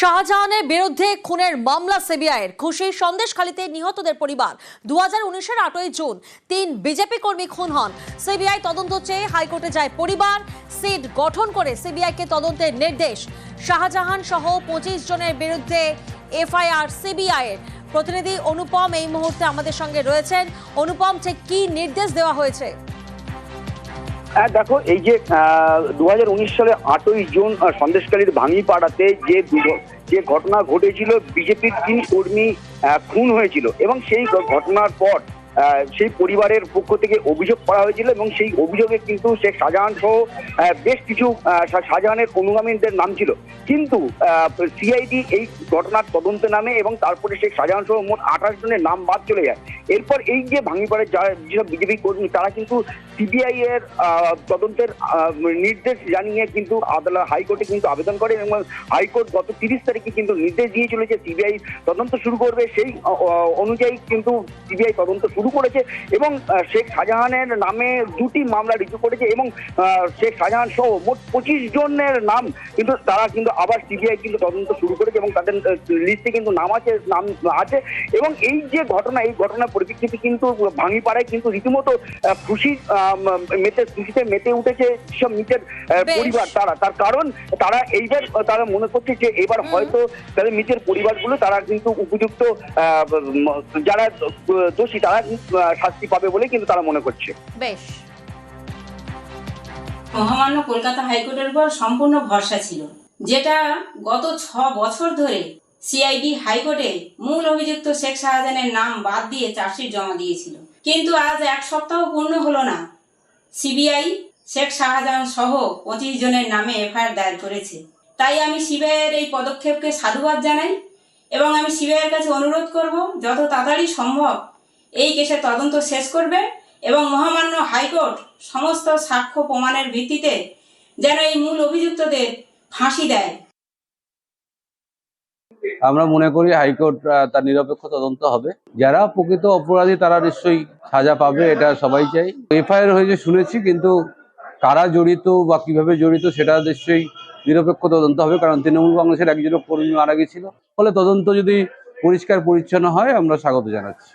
শাহজাহানের বিরুদ্ধে খুনের মামলা সিবিআইয়ের। খুশি সন্দেশখালীতে নিহতদের পরিবার। দু হাজার উনিশের আটই জুন তিন বিজেপি কর্মী খুন হন। সিবিআই তদন্ত চেয়ে হাইকোর্টে যায় পরিবার। সিট গঠন করে সিবিআইকে তদন্তের নির্দেশ। শাহজাহান সহ পঁচিশ জনের বিরুদ্ধে এফআইআর সিবিআইয়ের। প্রতিনিধি অনুপম এই মুহূর্তে আমাদের সঙ্গে রয়েছেন। অনুপম, ঠিক কি নির্দেশ দেওয়া হয়েছে? হ্যাঁ দেখো, এই যে দু হাজার উনিশ সালে আটই জুন সন্দেশকালীর ভাঙি পাড়াতে যে যে ঘটনা ঘটেছিল, বিজেপির তিন কর্মী খুন হয়েছিল। এবং সেই ঘটনার পর সেই পরিবারের পক্ষ থেকে অভিযোগ করা হয়েছিল এবং সেই অভিযোগে কিন্তু শেখ শাহজাহান সহ বেশ কিছু শাহজাহানের অনুগামীদের নাম ছিল। কিন্তু সিআইডি এই ঘটনার তদন্তে নামে এবং তারপরে শেখ শাহজাহান সহ মোট আঠাশ জনের নাম বাদ চলে যায়। এরপর এই যে ভাঙিপাড়ের যারা যেসব বিজেপি কর্মী, তারা কিন্তু সিবিআই এর তদন্তের নির্দেশ জানিয়ে কিন্তু আদালত হাইকোর্টে কিন্তু আবেদন করে এবং হাইকোর্ট গত তিরিশ তারিখে কিন্তু নির্দেশ দিয়েছিল যে সিবিআই তদন্ত শুরু করবে। সেই অনুযায়ী কিন্তু সিবিআই তদন্ত শুরু করেছে এবং শেখ শাহজাহানের নামে দুটি মামলা রিজু করেছে এবং শেখ শাহজাহান সহ মোট পঁচিশ জনের নাম কিন্তু তারা কিন্তু আবার সিবিআই কিন্তু তদন্ত শুরু করেছে এবং তাদের লিস্টে কিন্তু নাম আছে নাম আছে এবং এই যে ঘটনা এই ঘটনার পরিপ্রেক্ষিতে কিন্তু ভাঙিপাড়ায় কিন্তু রীতিমতো খুশি মেতে খুশিতে মেতে উঠেছে সব বেশ। পরিবার তারা তার কারণ তারা এইবার তারা মনে করছে যে এবার হয়তো তাদের নিজের পরিবারগুলো তারা কিন্তু উপযুক্ত যারা দোষী তারা শাস্তি পাবে বলে কিন্তু তারা মনে করছে। বেশ। মহামান্য কলকাতা হাইকোর্টের উপর সম্পূর্ণ ভরসা ছিল যেটা গত ছ বছর ধরে সিআইডি হাইকোর্টে মূল অভিযুক্ত শেখ শাহজাহানের নাম বাদ দিয়ে চার্জশিট জমা দিয়েছিল। কিন্তু আজ এক সপ্তাহ পূর্ণ হলো না সিবিআই শেখ শাহজাহান সহ পঁচিশ জনের নামে এফআইআর দায়ের করেছে। তাই আমি সিবিআইয়ের এই পদক্ষেপকে সাধুবাদ জানাই এবং আমি সিবিআইয়ের কাছে অনুরোধ করব যত তাড়াতাড়ি সম্ভব এই কেসের তদন্ত শেষ করবে এবং মহামান্য হাইকোর্ট সমস্ত সাক্ষ্য প্রমাণের ভিত্তিতে যেন এই মূল অভিযুক্তদের ফাঁসি দেয়। আমরা মনে করি হাইকোর্ট তার নিরপেক্ষ তদন্ত হবে। যারা প্রকৃত অপরাধী, তারা নিশ্চয়ই সাজা পাবে, এটা সবাই চাই। এফআইআর হয়েছে শুনেছি, কিন্তু কারা জড়িত বা কীভাবে জড়িত সেটা নিশ্চয়ই নিরপেক্ষ তদন্ত হবে, কারণ তৃণমূল কংগ্রেসের একজন কর্মী মারা গেছিল। ফলে তদন্ত যদি পরিষ্কার পরিচ্ছন্ন হয়, আমরা স্বাগত জানাচ্ছি।